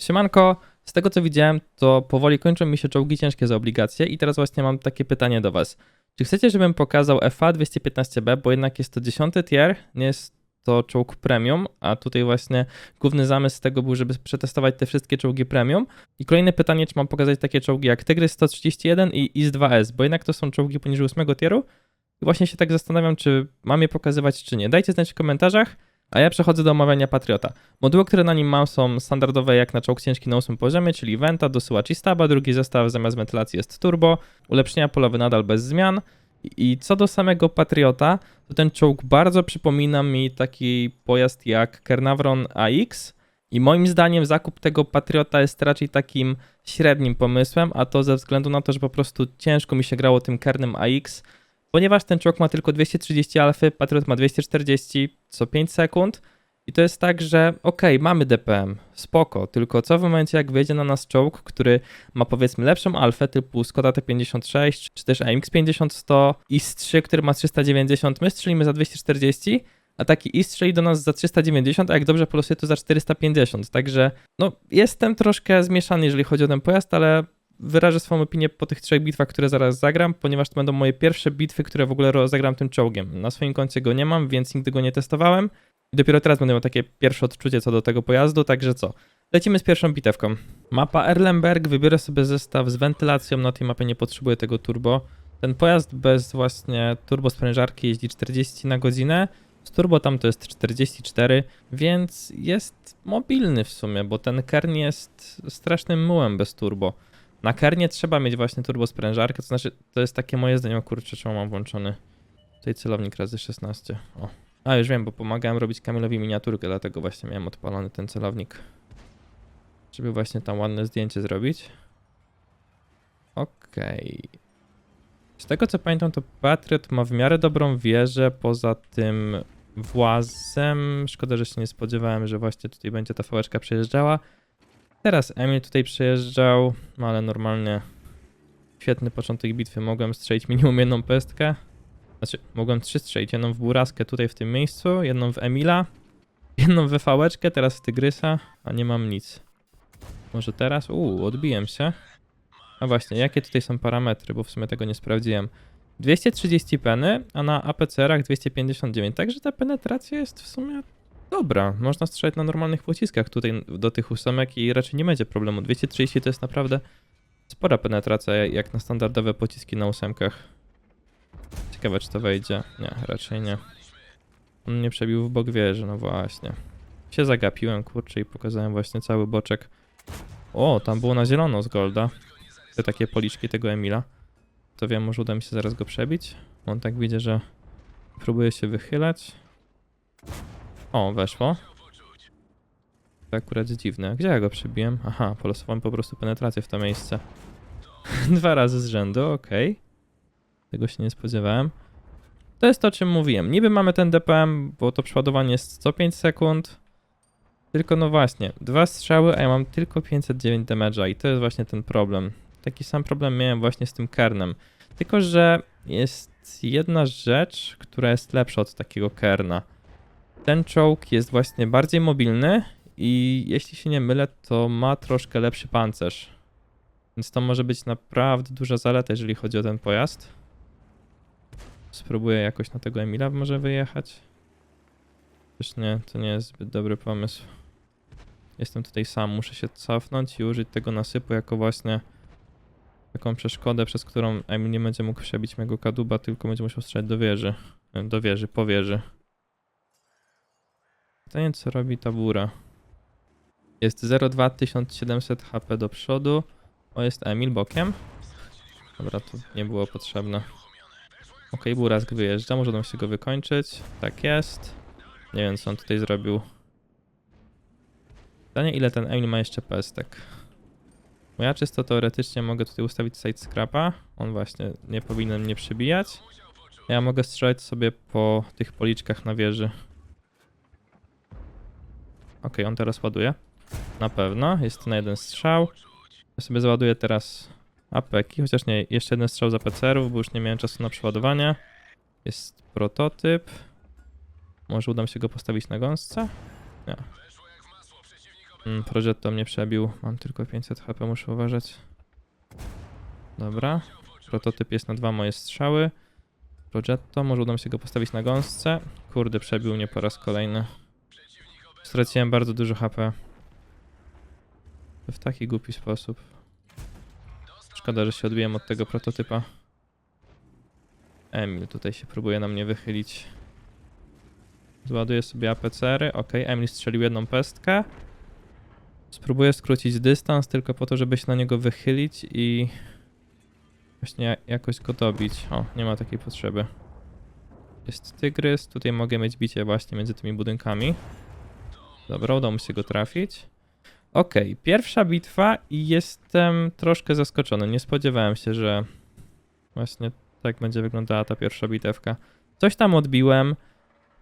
Siemanko, z tego co widziałem, to powoli kończą mi się czołgi ciężkie za obligacje i teraz właśnie mam takie pytanie do was. Czy chcecie, żebym pokazał FA 215B, bo jednak jest to 10 tier, nie jest to czołg premium, a tutaj właśnie główny zamysł tego był, żeby przetestować te wszystkie czołgi premium. I kolejne pytanie, czy mam pokazać takie czołgi jak Tygrys 131 i IS-2S, bo jednak to są czołgi poniżej 8 tieru. I właśnie się tak zastanawiam, czy mam je pokazywać, czy nie. Dajcie znać w komentarzach. A ja przechodzę do omawiania Patriota. Moduły, które na nim mam są standardowe jak na czołg ciężki na 8 poziomie, czyli Venta, dosyłacz i staba, drugi zestaw zamiast wentylacji jest turbo, ulepszenia polowe nadal bez zmian. I co do samego Patriota, to ten czołg bardzo przypomina mi taki pojazd jak Kernavron AX i moim zdaniem zakup tego Patriota jest raczej takim średnim pomysłem, a to ze względu na to, że po prostu ciężko mi się grało tym Kernem AX, Ponieważ ten czołg ma tylko 230 alfy, Patriot ma 240 co 5 sekund. I to jest tak, że okej, okay, mamy DPM, spoko, tylko co w momencie jak wejdzie na nas czołg, który ma powiedzmy lepszą alfę typu Skoda T56 czy też AMX 50-100 IS-3, który ma 390, my strzelimy za 240, a taki IS strzeli do nas za 390, a jak dobrze polosuje to za 450, także no jestem troszkę zmieszany jeżeli chodzi o ten pojazd, ale wyrażę swoją opinię po tych trzech bitwach, które zaraz zagram, ponieważ to będą moje pierwsze bitwy, które w ogóle rozegram tym czołgiem. Na swoim koncie go nie mam, więc nigdy go nie testowałem. I dopiero teraz będę miał takie pierwsze odczucie co do tego pojazdu, także co? Lecimy z pierwszą bitewką. Mapa Erlenberg, wybiorę sobie zestaw z wentylacją, na tej mapie nie potrzebuję tego turbo. Ten pojazd bez właśnie turbo sprężarki jeździ 40 na godzinę, z turbo tam to jest 44, więc jest mobilny w sumie, bo ten kern jest strasznym mułem bez turbo. Na kernie trzeba mieć właśnie turbo sprężarkę, to znaczy, to jest takie moje zdanie, o kurczę, czemu mam włączony tutaj celownik razy 16. O. A, już wiem, bo pomagałem robić Kamilowi miniaturkę, dlatego właśnie miałem odpalony ten celownik. Żeby właśnie tam ładne zdjęcie zrobić. Okej. Okay. Z tego co pamiętam, to Patriot ma w miarę dobrą wieżę, poza tym włazem. Szkoda, że się nie spodziewałem, że właśnie tutaj będzie ta fałeczka przejeżdżała. Teraz Emil tutaj przejeżdżał, no ale normalnie świetny początek bitwy. Mogłem strzelić minimum jedną pestkę. Znaczy, mogłem trzy strzelić. Jedną w Buraskę tutaj w tym miejscu, jedną w Emila, jedną w fałeczkę, teraz w Tygrysa, a nie mam nic. Może teraz? Uuu, odbiłem się. A właśnie, jakie tutaj są parametry, bo w sumie tego nie sprawdziłem. 230 peny, a na APCR-ach 259, także ta penetracja jest w sumie Dobra, można strzelać na normalnych pociskach tutaj do tych ósemek i raczej nie będzie problemu. 230 to jest naprawdę spora penetracja jak na standardowe pociski na ósemkach. Ciekawe czy to wejdzie. Nie, raczej nie. On mnie przebił w bok wieży, no właśnie. Się zagapiłem, kurczę, i pokazałem właśnie cały boczek. O, tam było na zielono z Golda. Te takie policzki tego Emila. To wiem, może uda mi się zaraz go przebić. On tak widzę, że próbuje się wychylać. O, weszło. To akurat jest dziwne. Gdzie ja go przybiłem? Aha, polosowałem po prostu penetrację w to miejsce. Dwa razy z rzędu, okej. Okay. Tego się nie spodziewałem. To jest to, o czym mówiłem. Niby mamy ten DPM, bo to przeładowanie jest co 5 sekund. Tylko no właśnie, dwa strzały, a ja mam tylko 509 damage'a i to jest właśnie ten problem. Taki sam problem miałem właśnie z tym kernem. Tylko, że jest jedna rzecz, która jest lepsza od takiego kerna. Ten czołg jest właśnie bardziej mobilny i jeśli się nie mylę, to ma troszkę lepszy pancerz. Więc to może być naprawdę duża zaleta, jeżeli chodzi o ten pojazd. Spróbuję jakoś na tego Emila może wyjechać. Też nie, to nie jest zbyt dobry pomysł. Jestem tutaj sam, muszę się cofnąć i użyć tego nasypu jako właśnie taką przeszkodę, przez którą Emil nie będzie mógł przebić mego kaduba, tylko będzie musiał strzelać do wieży. Do wieży, po wieży. Pytanie, co robi tabura. Jest 0,2 1700 HP do przodu. O, jest Emil bokiem. Dobra, to nie było potrzebne. Ok, Burask wyjeżdża, może nam się go wykończyć. Tak jest. Nie wiem, co on tutaj zrobił. Pytanie, ile ten Emil ma jeszcze pestek. Bo ja czysto teoretycznie mogę tutaj ustawić side scrapa. On właśnie nie powinien mnie przybijać. Ja mogę strzelać sobie po tych policzkach na wieży. Ok, on teraz ładuje. Na pewno, jest na jeden strzał. Ja sobie załaduję teraz apeki, chociaż nie, jeszcze jeden strzał za PCR-ów, bo już nie miałem czasu na przeładowanie. Jest prototyp. Może uda mi się go postawić na gąsce? Nie. Mm, Progetto mnie przebił. Mam tylko 500 HP, muszę uważać. Dobra. Prototyp jest na dwa moje strzały. Progetto, może uda mi się go postawić na gąsce. Kurde, przebił mnie po raz kolejny. Straciłem bardzo dużo HP. W taki głupi sposób. Szkoda, że się odbiłem od tego prototypa. Emil tutaj się próbuje na mnie wychylić. Zładuję sobie APCR-y. Ok, Emil strzelił jedną pestkę. Spróbuję skrócić dystans tylko po to, żeby się na niego wychylić i właśnie jakoś go dobić. O, nie ma takiej potrzeby. Jest tygrys, tutaj mogę mieć bicie właśnie między tymi budynkami. Dobra, udało mi się go trafić. Okej, pierwsza bitwa i jestem troszkę zaskoczony. Nie spodziewałem się, że właśnie tak będzie wyglądała ta pierwsza bitewka. Coś tam odbiłem.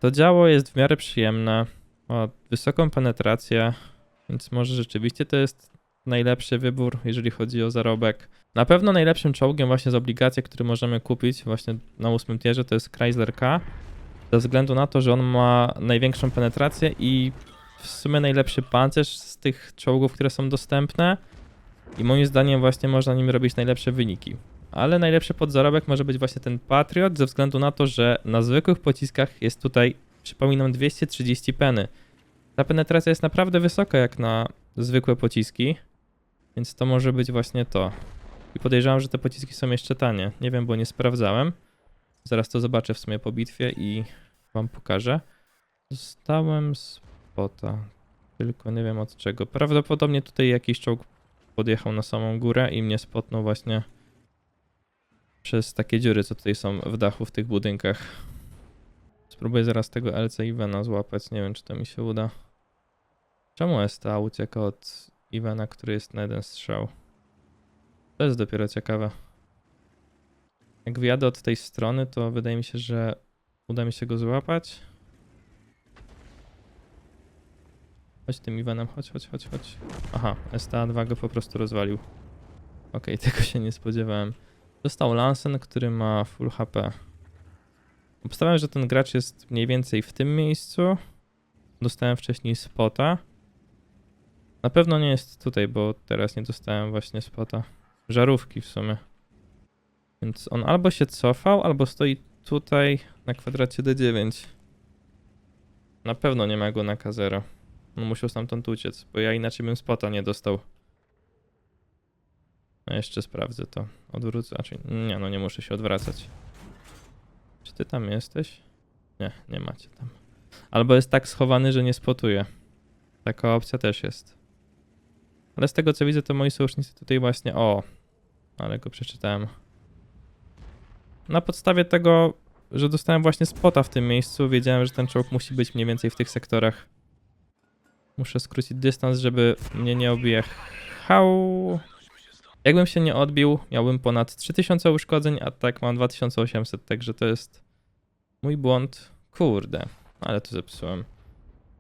To działo jest w miarę przyjemne. Ma wysoką penetrację, więc może rzeczywiście to jest najlepszy wybór, jeżeli chodzi o zarobek. Na pewno najlepszym czołgiem właśnie z obligacji, który możemy kupić właśnie na ósmym tierze, to jest Chrysler K. Ze względu na to, że on ma największą penetrację i w sumie najlepszy pancerz z tych czołgów, które są dostępne. I moim zdaniem właśnie można nim robić najlepsze wyniki. Ale najlepszy podzarobek może być właśnie ten Patriot, ze względu na to, że na zwykłych pociskach jest tutaj, przypominam, 230 peny. Ta penetracja jest naprawdę wysoka jak na zwykłe pociski, więc to może być właśnie to. I podejrzewam, że te pociski są jeszcze tanie. Nie wiem, bo nie sprawdzałem. Zaraz to zobaczę w sumie po bitwie i wam pokażę. Dostałem tylko nie wiem od czego. Prawdopodobnie tutaj jakiś czołg podjechał na samą górę i mnie spotnął właśnie przez takie dziury, co tutaj są w dachu w tych budynkach. Spróbuję zaraz tego LC Ivana złapać, nie wiem czy to mi się uda. Czemu STA ucieka od Ivana, który jest na jeden strzał? To jest dopiero ciekawe. Jak wyjadę od tej strony, to wydaje mi się, że uda mi się go złapać. Chodź tym Iwanem, chodź, chodź, chodź, chodź. Aha, STA2 go po prostu rozwalił. Okej, tego się nie spodziewałem. Dostał Lansen, który ma full HP. Obstawiam, że ten gracz jest mniej więcej w tym miejscu. Dostałem wcześniej spota. Na pewno nie jest tutaj, bo teraz nie dostałem właśnie spota. Żarówki w sumie. Więc on albo się cofał, albo stoi tutaj na kwadracie D9. Na pewno nie ma go na K0. On musiał stamtąd uciec, bo ja inaczej bym spota nie dostał. No jeszcze sprawdzę to. Odwrócę. Znaczy, nie, no nie muszę się odwracać. Czy ty tam jesteś? Nie, nie macie tam. Albo jest tak schowany, że nie spotuje. Taka opcja też jest. Ale z tego co widzę, to moi sojusznicy tutaj właśnie. O, ale go przeczytałem. Na podstawie tego, że dostałem właśnie spota w tym miejscu, wiedziałem, że ten czołg musi być mniej więcej w tych sektorach. Muszę skrócić dystans, żeby mnie nie objechał. Jakbym się nie odbił, miałbym ponad 3000 uszkodzeń, a tak mam 2800, także to jest mój błąd. Kurde, ale to zepsułem.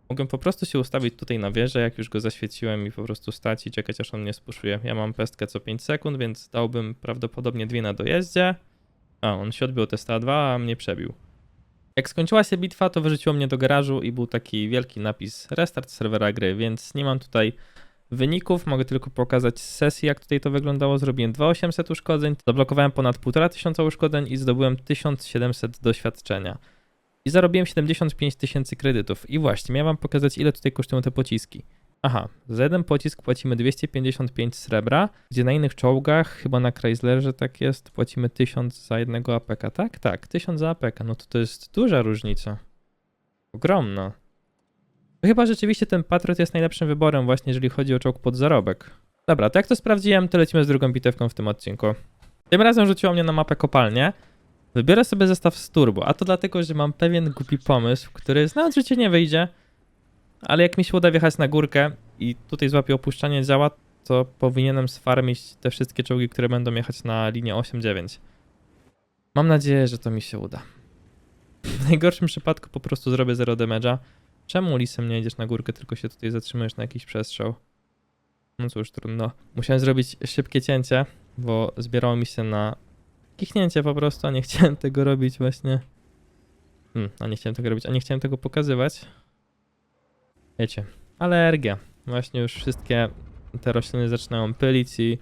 Mogłem po prostu się ustawić tutaj na wieżę, jak już go zaświeciłem i po prostu stać i czekać aż on mnie spuszuje. Ja mam pestkę co 5 sekund, więc dałbym prawdopodobnie dwie na dojeździe. A, on się odbił testa 2, a mnie przebił. Jak skończyła się bitwa, to wyrzuciło mnie do garażu i był taki wielki napis restart serwera gry, więc nie mam tutaj wyników, mogę tylko pokazać z sesji, jak tutaj to wyglądało. Zrobiłem 2800 uszkodzeń, zablokowałem ponad 1500 uszkodzeń i zdobyłem 1700 doświadczenia. I zarobiłem 75 tysięcy kredytów. I właśnie, miałem wam pokazać, ile tutaj kosztują te pociski. Aha, za jeden pocisk płacimy 255 srebra, gdzie na innych czołgach, chyba na Chryslerze tak jest, płacimy 1000 za jednego APK, tak? Tak, 1000 za APK, no to to jest duża różnica. Ogromna. Chyba rzeczywiście ten Patriot jest najlepszym wyborem właśnie, jeżeli chodzi o czołg pod zarobek. Dobra, to jak to sprawdziłem, to lecimy z drugą bitewką w tym odcinku. Tym razem rzuciło mnie na mapę kopalnię. Wybiorę sobie zestaw z turbo, a to dlatego, że mam pewien głupi pomysł, który znając życie nie wyjdzie, ale jak mi się uda wjechać na górkę i tutaj złapię opuszczanie działa, to powinienem sfarmić te wszystkie czołgi, które będą jechać na linię 8-9. Mam nadzieję, że to mi się uda. W najgorszym przypadku po prostu zrobię 0 damage'a. Czemu lisem nie jedziesz na górkę, tylko się tutaj zatrzymujesz na jakiś przestrzał? No cóż, trudno. Musiałem zrobić szybkie cięcie, bo zbierało mi się na kichnięcie po prostu, a nie chciałem tego robić właśnie. Hmm, a nie chciałem tego robić, a nie chciałem tego pokazywać. Wiecie, alergia. Właśnie już wszystkie te rośliny zaczynają pylić i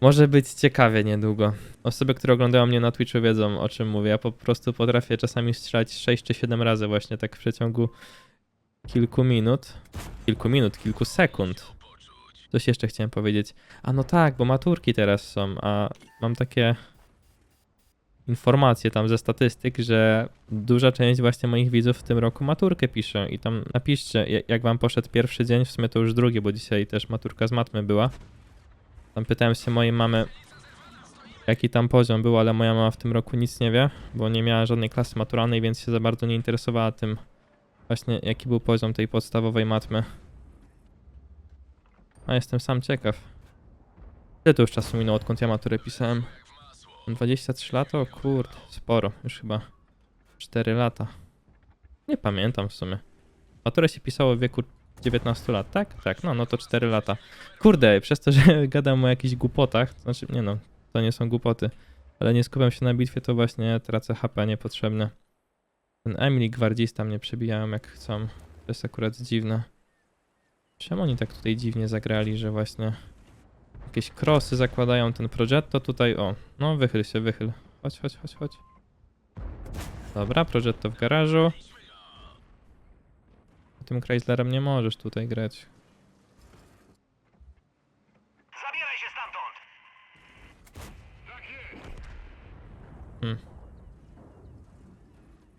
może być ciekawie niedługo. Osoby, które oglądają mnie na Twitchu wiedzą o czym mówię. Ja po prostu potrafię czasami strzelać 6 czy 7 razy właśnie tak w przeciągu kilku minut. Kilku minut, kilku sekund. Coś jeszcze chciałem powiedzieć. A no tak, bo maturki teraz są, a mam takie informacje tam ze statystyk, że duża część właśnie moich widzów w tym roku maturkę pisze i tam napiszcie, ja- jak wam poszedł pierwszy dzień, w sumie to już drugi, bo dzisiaj też maturka z matmy była. Tam pytałem się mojej mamy, jaki tam poziom był, ale moja mama w tym roku nic nie wie, bo nie miała żadnej klasy maturalnej, więc się za bardzo nie interesowała tym właśnie, jaki był poziom tej podstawowej matmy. A jestem sam ciekaw. Ile to już czasu minęło, odkąd ja maturę pisałem? 23 lata? O kurde, sporo. Już chyba 4 lata. Nie pamiętam w sumie. Maturę się pisało w wieku 19 lat, tak? Tak, no, no to 4 lata. Kurde, przez to, że gadam o jakichś głupotach, to znaczy, nie no, to nie są głupoty, ale nie skupiam się na bitwie, to właśnie tracę HP niepotrzebne. Ten Emily gwardzista mnie przebijają jak chcą. To jest akurat dziwne. Czemu oni tak tutaj dziwnie zagrali, że właśnie jakieś krosy zakładają ten Progetto tutaj, o, no wychyl się, wychyl. Chodź, chodź, chodź, chodź. Dobra, Progetto w garażu. Tym Chryslerem nie możesz tutaj grać. Zabieraj się stamtąd!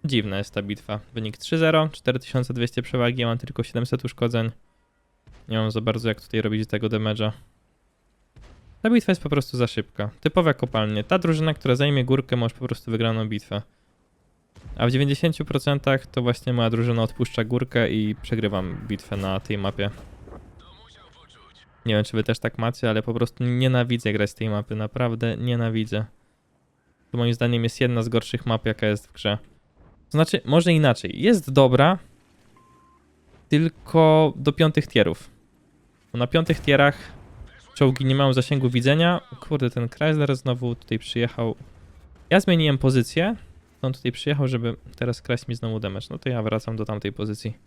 Dziwna jest ta bitwa. Wynik 3-0, 4200 przewagi, ja mam tylko 700 uszkodzeń. Nie mam za bardzo jak tutaj robić tego damage'a. Ta bitwa jest po prostu za szybka. Typowe kopalnie. Ta drużyna, która zajmie górkę, może po prostu wygraną bitwę. A w 90% to właśnie moja drużyna odpuszcza górkę i przegrywam bitwę na tej mapie. Nie wiem, czy wy też tak macie, ale po prostu nienawidzę grać z tej mapy. Naprawdę nienawidzę. To moim zdaniem jest jedna z gorszych map, jaka jest w grze. Znaczy, może inaczej. Jest dobra, tylko do piątych tierów. Bo na piątych tierach czołgi nie mają zasięgu widzenia. Kurde, ten Chrysler znowu tutaj przyjechał. Ja zmieniłem pozycję. On tutaj przyjechał, żeby teraz kraść mi znowu damage. No to ja wracam do tamtej pozycji.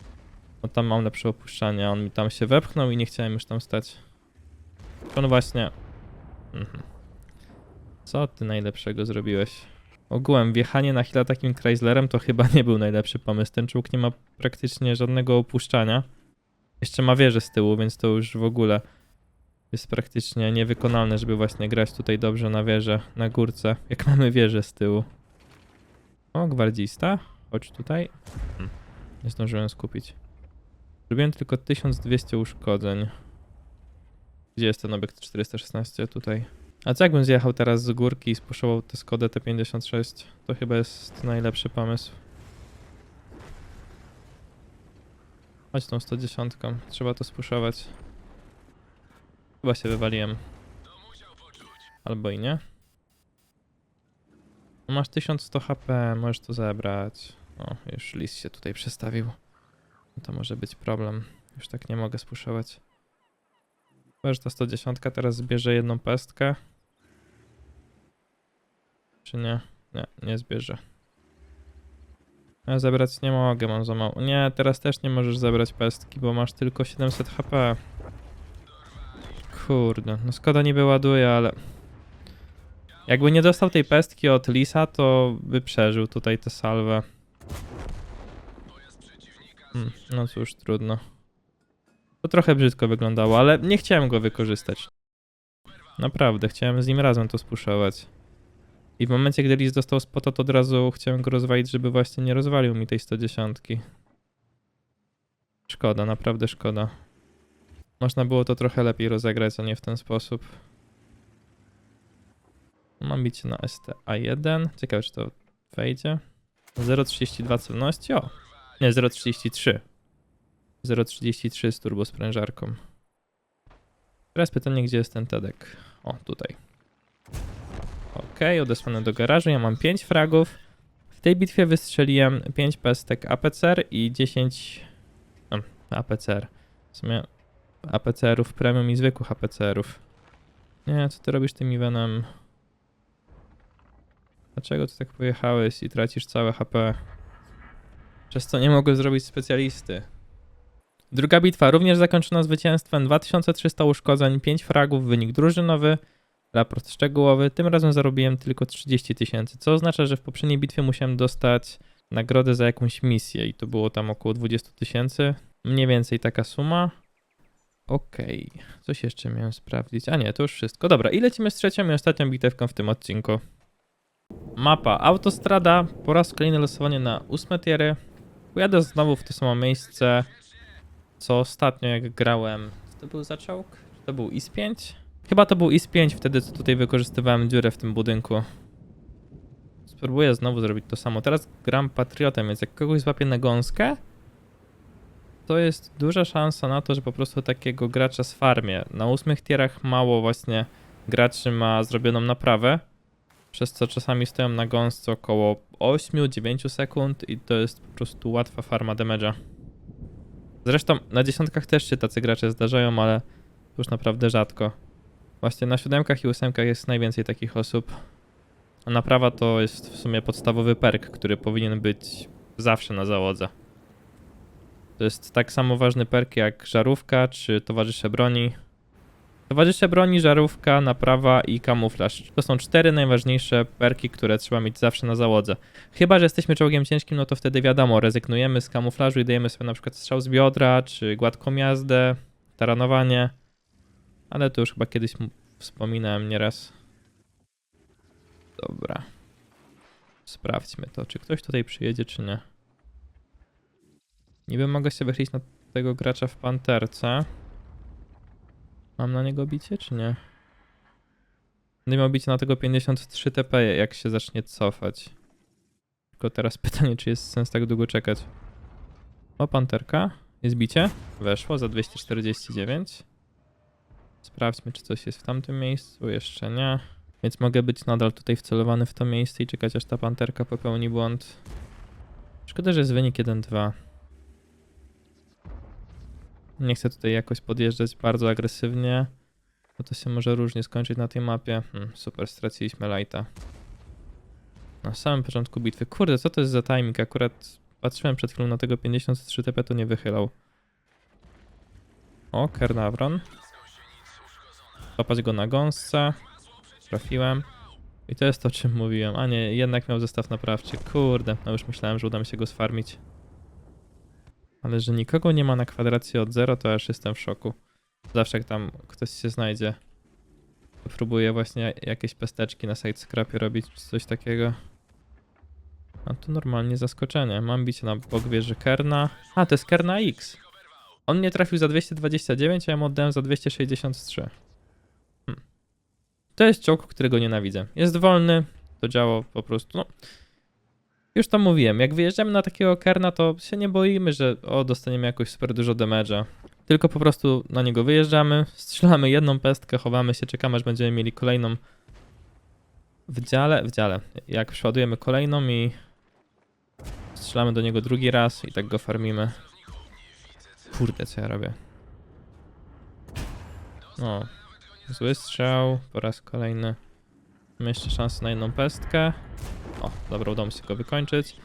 No tam mam lepsze opuszczanie. On mi tam się wepchnął i nie chciałem już tam stać. On właśnie... Mhm. Co ty najlepszego zrobiłeś? Ogółem wjechanie na chwilę takim Chryslerem to chyba nie był najlepszy pomysł. Ten czołg nie ma praktycznie żadnego opuszczania. Jeszcze ma wieżę z tyłu, więc to już w ogóle jest praktycznie niewykonalne, żeby właśnie grać tutaj dobrze na wieżę, na górce, jak mamy wieżę z tyłu. O, gwardzista, chodź tutaj. Hmm, Nie zdążyłem skupić. Zrobiłem tylko 1200 uszkodzeń. Gdzie jest ten obiekt 416? Tutaj. A co jakbym zjechał teraz z górki i spuszował tę Skodę T56? To chyba jest najlepszy pomysł. Chodź tą 110. Trzeba to spuszować. Chyba się wywaliłem. Albo i nie. No Masz 1100 HP, możesz to zebrać. O, już list się tutaj przestawił. No To może być problem. Już tak nie mogę spuszować. Chyba, że ta 110 teraz zbierze jedną pestkę. Czy nie? Nie, nie zbierze. Ja zebrać nie mogę, mam za mało. Nie, teraz też nie możesz zebrać pestki, bo masz tylko 700 HP. Kurde, no Skoda niby ładuje, ale... Jakby nie dostał tej pestki od Lisa, to by przeżył tutaj tę salwę. Hmm, no cóż, trudno. To trochę brzydko wyglądało, ale nie chciałem go wykorzystać. Naprawdę, chciałem z nim razem to spuszować. I w momencie, gdy Lis dostał spota, to od razu chciałem go rozwalić, żeby właśnie nie rozwalił mi tej 110. Szkoda, naprawdę szkoda. Można było to trochę lepiej rozegrać, a nie w ten sposób. Mam bicie na STA1. Ciekawe, czy to wejdzie. 0,32 celności? O! Nie, 0,33. 0,33 z turbosprężarką. Teraz pytanie, gdzie jest ten Tedek? O, tutaj. Okej, odesłane do garażu. Ja mam 5 fragów. W tej bitwie wystrzeliłem 5 pestek APCR i 10 no, APCR. W sumie APCR-ów premium i zwykłych APCR-ów. Nie, co ty robisz tym Ivenem? Dlaczego ty tak pojechałeś i tracisz całe HP? Przez co nie mogę zrobić specjalisty. Druga bitwa również zakończona zwycięstwem, 2300 uszkodzeń, 5 fragów, wynik drużynowy, raport szczegółowy. Tym razem zarobiłem tylko 30 tysięcy, co oznacza, że w poprzedniej bitwie musiałem dostać nagrodę za jakąś misję i to było tam około 20 tysięcy. Mniej więcej taka suma. Okej, coś jeszcze miałem sprawdzić. A nie, to już wszystko. Dobra, i lecimy z trzecią i ostatnią bitewką w tym odcinku. Mapa autostrada, po raz kolejny losowanie na ósme tiery. Pojadę znowu w to samo miejsce, co ostatnio jak grałem. Co to był za czołg? Czy to był IS-5? Chyba to był IS-5 wtedy, co tutaj wykorzystywałem dziurę w tym budynku. Spróbuję znowu zrobić to samo. Teraz gram Patriotem, więc jak kogoś złapię na gąskę, to jest duża szansa na to, że po prostu takiego gracza z farmie. Na ósmych tierach mało właśnie graczy ma zrobioną naprawę, przez co czasami stoją na gąsce około 8-9 sekund i to jest po prostu łatwa farma damage'a. Zresztą na dziesiątkach też się tacy gracze zdarzają, ale już naprawdę rzadko. Właśnie na siódemkach i ósemkach jest najwięcej takich osób. A naprawa to jest w sumie podstawowy perk, który powinien być zawsze na załodze. To jest tak samo ważny perk jak żarówka czy towarzysze broni. Towarzysze broni, żarówka, naprawa i kamuflaż. To są cztery najważniejsze perki, które trzeba mieć zawsze na załodze. Chyba, że jesteśmy czołgiem ciężkim, no to wtedy wiadomo, rezygnujemy z kamuflażu i dajemy sobie na przykład strzał z biodra, czy gładką jazdę, taranowanie. Ale to już chyba kiedyś wspominałem nieraz. Dobra. Sprawdźmy to, czy ktoś tutaj przyjedzie, czy nie. Niby mogę się wychylić na tego gracza w panterce. Mam na niego bicie, czy nie? Będę miał bicie na tego 53 TP, jak się zacznie cofać. Tylko teraz pytanie, czy jest sens tak długo czekać. O, panterka. Jest bicie. Weszło za 249. Sprawdźmy, czy coś jest w tamtym miejscu. Jeszcze nie. Więc mogę być nadal tutaj wcelowany w to miejsce i czekać, aż ta panterka popełni błąd. Szkoda, że jest wynik 1-2. Nie chcę tutaj jakoś podjeżdżać bardzo agresywnie, bo to się może różnie skończyć na tej mapie. Hmm, super, straciliśmy lighta. Na samym początku bitwy. Kurde, co to jest za timing? Akurat patrzyłem przed chwilą na tego 53 TP, to nie wychylał. O, Kernavron. Złapać go na gąsce. Trafiłem. I to jest to, o czym mówiłem. A nie, jednak miał zestaw naprawczy. Kurde, no już myślałem, że uda mi się go sfarmić. Ale że nikogo nie ma na kwadracie od zero, to aż jestem w szoku. Zawsze jak tam ktoś się znajdzie, próbuję właśnie jakieś pesteczki na side scrapie robić, czy coś takiego. A tu normalnie zaskoczenie. Mam bicie na bok wieży Kerna. A, to jest Kerna X. On mnie trafił za 229, a ja mu oddałem za 263. Hmm. To jest czołg, którego nienawidzę. Jest wolny, to działa po prostu, no... Już tam mówiłem, jak wyjeżdżamy na takiego Kerna, to się nie boimy, że o, dostaniemy jakoś super dużo damage'a. Tylko po prostu na niego wyjeżdżamy, strzelamy jedną pestkę, chowamy się, czekamy aż będziemy mieli kolejną w dziale, w dziale. Jak przeładujemy kolejną i strzelamy do niego drugi raz i tak go farmimy. Kurde, co ja robię? No, zły strzał, po raz kolejny. Mamy jeszcze szansę na jedną pestkę. O, dobra, udało mi się go wykończyć.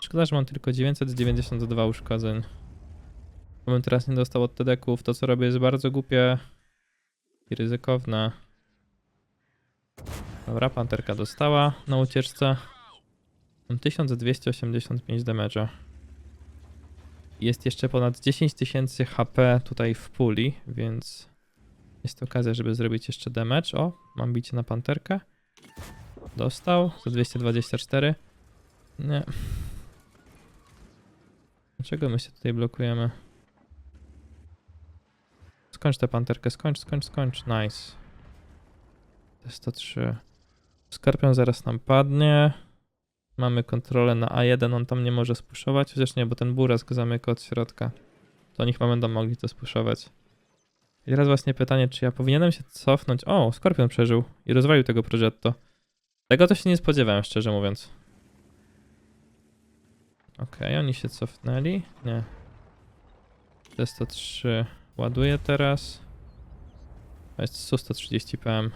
Szkoda, że mam tylko 992 uszkodzeń. Bym teraz nie dostał od TDK-ów. To, co robię, jest bardzo głupie i ryzykowne. Dobra, panterka dostała na ucieczce. Mam 1285 damage'a. Jest jeszcze ponad 10 tysięcy HP tutaj w puli, więc jest okazja, żeby zrobić jeszcze damage. O, mam bicie na panterkę. Dostał za 224. Nie. Dlaczego my się tutaj blokujemy? Skończ tę panterkę, skończ, skończ, skończ. Nice. T103. Skorpion zaraz nam padnie. Mamy kontrolę na A1, on tam nie może spuszować, chociaż nie, bo ten buras go zamyka od środka. To oni chyba będą mogli to spuszować. I teraz właśnie pytanie, czy ja powinienem się cofnąć? O, Skorpion przeżył i rozwalił tego Progetto. Tego to się nie spodziewałem, szczerze mówiąc. Okej, oni się cofnęli? Nie. T103 ładuje teraz. To jest Su-130 PM.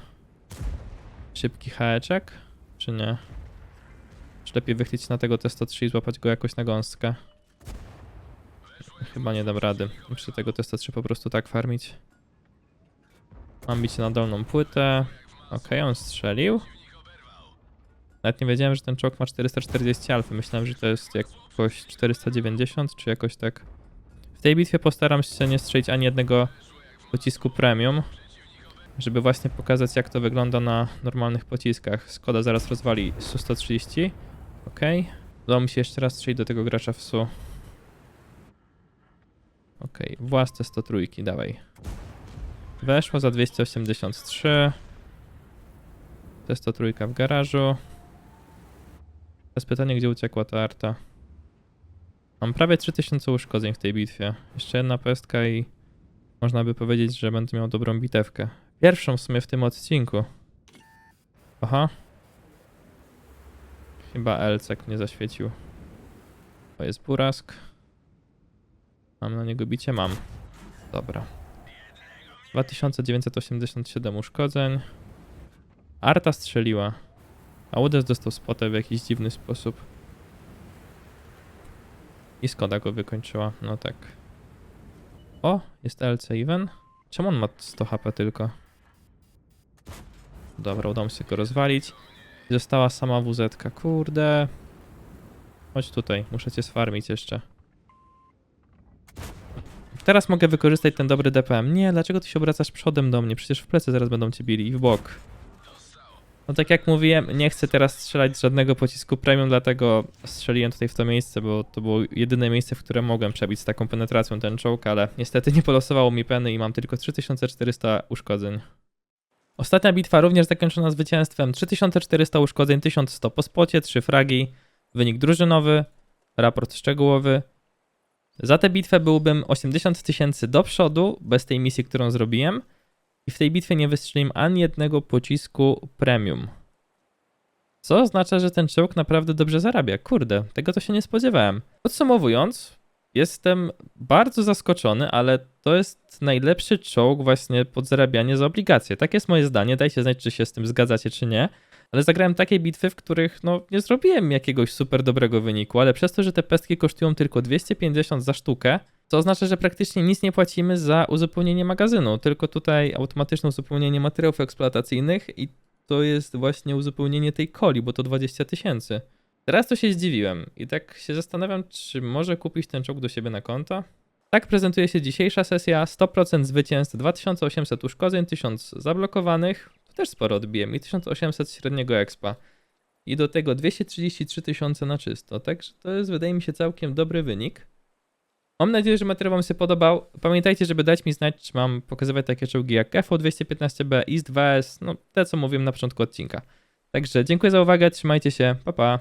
Szybki haeczek? Czy nie? Czy lepiej wychylić na tego T103 i złapać go jakoś na gąskę? chyba nie dam rady. Przy tego testa trzeba po prostu tak farmić. Mam bić na dolną płytę. Okej, on strzelił. Nawet nie wiedziałem, że ten czołg ma 440 alfy. Myślałem, że to jest jakoś 490, czy jakoś tak. W tej bitwie postaram się nie strzelić ani jednego pocisku premium, żeby właśnie pokazać, jak to wygląda na normalnych pociskach. Skoda zaraz rozwali Su-130. Okej. Udało mi się jeszcze raz strzelić do tego gracza w Su. Okej, własne 103, dawaj. Weszło za 283. Te 103 w garażu. Teraz pytanie, gdzie uciekła ta arta. Mam prawie 3000 uszkodzeń w tej bitwie. Jeszcze jedna pestka i można by powiedzieć, że będę miał dobrą bitewkę. Pierwszą w sumie w tym odcinku. Aha. Chyba Elcek mnie zaświecił. To jest Burask. Mam na niego bicie? Mam. Dobra. 2987 uszkodzeń. Arta strzeliła. A Udes dostał spotę w jakiś dziwny sposób. I Skoda go wykończyła. No tak. O, jest LC Even. Czemu on ma 100 HP tylko? Dobra, udało mi się go rozwalić. Została sama WZ. -ka. Kurde. Chodź tutaj, muszę cię sfarmić jeszcze. Teraz mogę wykorzystać ten dobry DPM. Nie, dlaczego ty się obracasz przodem do mnie? Przecież w plecy zaraz będą cię bili i w bok. No tak jak mówiłem, nie chcę teraz strzelać z żadnego pocisku premium, dlatego strzeliłem tutaj w to miejsce, bo to było jedyne miejsce, w które mogłem przebić z taką penetracją ten czołg, ale niestety nie polosowało mi peny i mam tylko 3400 uszkodzeń. Ostatnia bitwa również zakończona zwycięstwem. 3400 uszkodzeń, 1100 po spocie, 3 fragi, wynik drużynowy, raport szczegółowy. Za tę bitwę byłbym 80 tysięcy do przodu, bez tej misji, którą zrobiłem. I w tej bitwie nie wystrzeliłem ani jednego pocisku premium. Co oznacza, że ten czołg naprawdę dobrze zarabia. Kurde, tego to się nie spodziewałem. Podsumowując, jestem bardzo zaskoczony, ale to jest najlepszy czołg właśnie pod zarabianie za obligacje. Tak jest moje zdanie. Dajcie znać, czy się z tym zgadzacie, czy nie. Ale zagrałem takie bitwy, w których no, nie zrobiłem jakiegoś super dobrego wyniku, ale przez to, że te pestki kosztują tylko 250 za sztukę, to oznacza, że praktycznie nic nie płacimy za uzupełnienie magazynu, tylko tutaj automatyczne uzupełnienie materiałów eksploatacyjnych i to jest właśnie uzupełnienie tej coli, bo to 20 tysięcy. Teraz to się zdziwiłem i tak się zastanawiam, czy może kupić ten czołg do siebie na konto? Tak prezentuje się dzisiejsza sesja. 100% zwycięstw, 2800 uszkodzeń, 1000 zablokowanych, też sporo odbiłem i 1800 średniego expa. I do tego 233 tysiące na czysto, także to jest wydaje mi się całkiem dobry wynik. Mam nadzieję, że materiał Wam się podobał. Pamiętajcie, żeby dać mi znać, czy mam pokazywać takie czołgi jak FO215B, East 2S, no te co mówiłem na początku odcinka. Także dziękuję za uwagę, trzymajcie się, pa pa.